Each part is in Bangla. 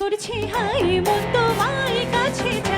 করছি হাই মন তোমায় কাছে।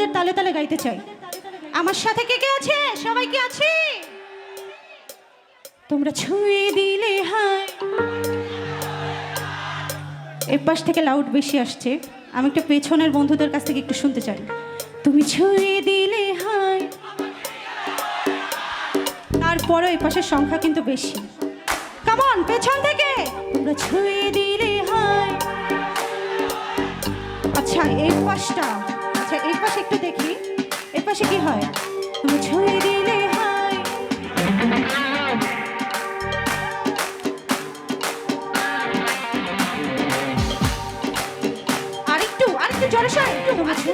আপনাদের তালে তালে গাইতে চাই। আমার সাথে কে কে আছে? সবাই কি আছে? তোমরা ছুঁয়ে দিলে হাই এর পাশ থেকে লাউড বেশি আসছে। আমি একটু পেছনের বন্ধুদের কাছ থেকে একটু শুনতে চাই। তুমি ছুঁয়ে দিলে হাই তারপরে এই পাশের সংখ্যা কিন্তু বেশি। কামন পেছন থেকে। তোমরা ছুঁয়ে দিলে হাই আচ্ছা এই পাশটা। একটু দেখি। এর পাশে কি হয়? তুমি ছুঁয়ে দিলে আরেকটু আরেকটু জলসায় একটু। আরেকটু